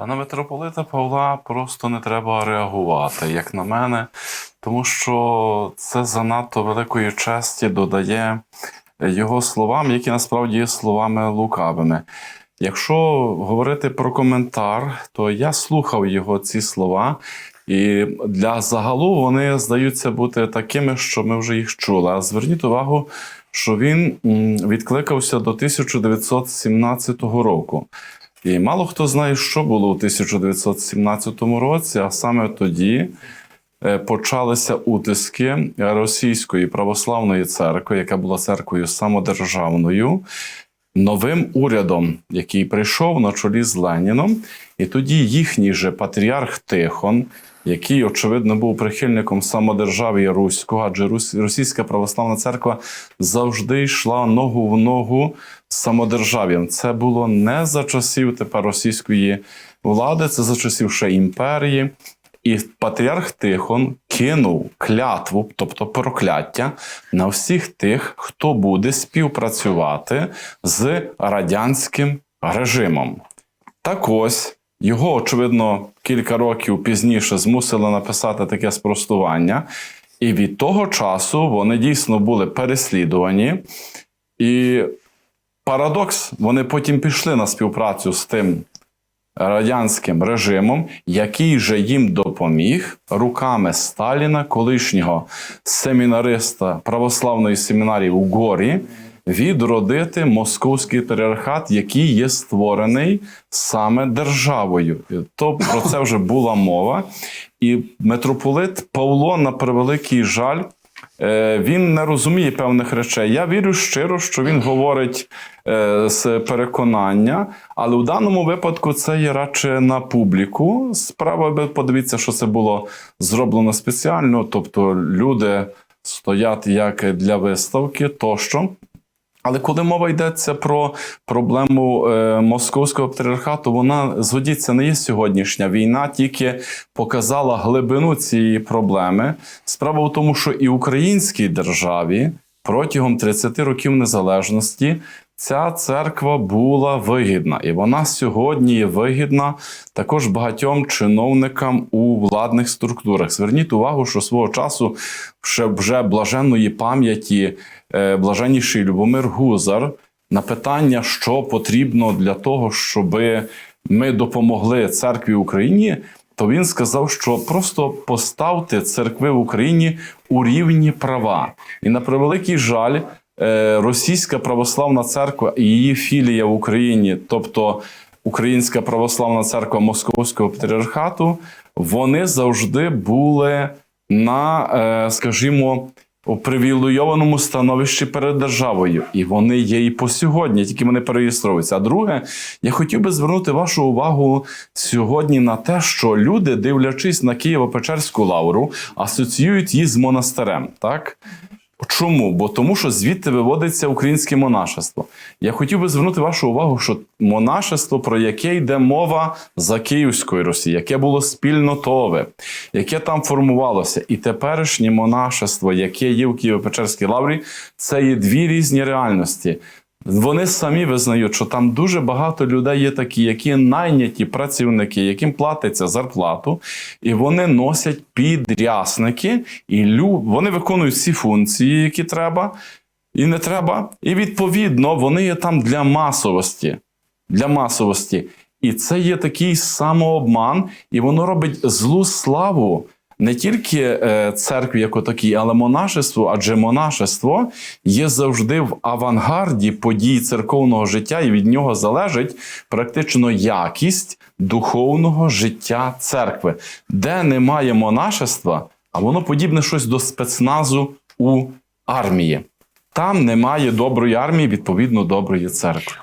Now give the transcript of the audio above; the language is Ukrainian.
Та на митрополита Павла просто не треба реагувати, як на мене, тому що це занадто великої честі додає його словам, які насправді є словами лукавими. Якщо говорити про коментар, то я слухав його ці слова, і для загалу вони здаються бути такими, що ми вже їх чули. А зверніть увагу, що він відкликався до 1917 року. І мало хто знає, що було у 1917 році, а саме тоді е, почалися утиски Російської православної церкви, яка була церквою самодержавною, новим урядом, який прийшов на чолі з Леніном. І тоді їхній же патріарх Тихон, який, очевидно, був прихильником самодержав'я Руського, адже Російська православна церква завжди йшла ногу в ногу з самодержав'ям. Це було не за часів тепер російської влади, це за часів ще імперії. І патріарх Тихон кинув клятву, тобто прокляття, на всіх тих, хто буде співпрацювати з радянським режимом. Так ось його, очевидно, кілька років пізніше змусили написати таке спростування, і від того часу вони дійсно були переслідувані. І парадокс, вони потім пішли на співпрацю з тим радянським режимом, який же їм допоміг руками Сталіна, колишнього семінариста православної семінарії у Горі, відродити московський патріархат, який є створений саме державою. То про це вже була мова. І митрополит Павло, на превеликий жаль, е, він не розуміє певних речей. Я вірю щиро, що він говорить е, з переконання, але у даному випадку це є радше на публіку. Справа подивіться, що це було зроблено спеціально, тобто люди стоять як для виставки тощо. Але коли мова йдеться про проблему е, московського патріархату, вона згодіться не є сьогоднішня війна, тільки показала глибину цієї проблеми. Справа в тому, що і українській державі протягом 30 років незалежності ця церква була вигідна, і вона сьогодні є вигідна також багатьом чиновникам у владних структурах. Зверніть увагу, що свого часу ще вже блаженної пам'яті е, блаженніший Любомир Гузар на питання, що потрібно для того, щоб ми допомогли церкві Україні. То він сказав, що просто поставте церкви в Україні у рівні права. І на превеликий жаль, Російська православна церква і її філія в Україні, тобто Українська православна церква Московського патріархату, вони завжди були на, е, скажімо, у привілейованому становищі перед державою, і вони є і по сьогодні, тільки вони переєстровуються. А друге, я хотів би звернути вашу увагу сьогодні на те, що люди, дивлячись на Києво-Печерську лавру, асоціюють її з монастирем. Так? Чому? Бо тому, що звідти виводиться українське монашество. Я хотів би звернути вашу увагу, що монашество, про яке йде мова за Київської Росії, яке було спільнотове, яке там формувалося, і теперішнє монашество, яке є в Києво-Печерській лаврі, це є дві різні реальності. Вони самі визнають, що там дуже багато людей є такі, які найняті працівники, яким платиться зарплату, і вони носять підрясники, і лю... вони виконують всі функції, які треба, і не треба. І відповідно вони є там для масовості. Для масовості. І це є такий самообман, і воно робить злу славу не тільки е, церкві, як отакій, але монашеству, адже монашество є завжди в авангарді подій церковного життя, і від нього залежить практично якість духовного життя церкви, де немає монашества, а воно подібне щось до спецназу у армії. Там немає доброї армії, відповідно доброї церкви.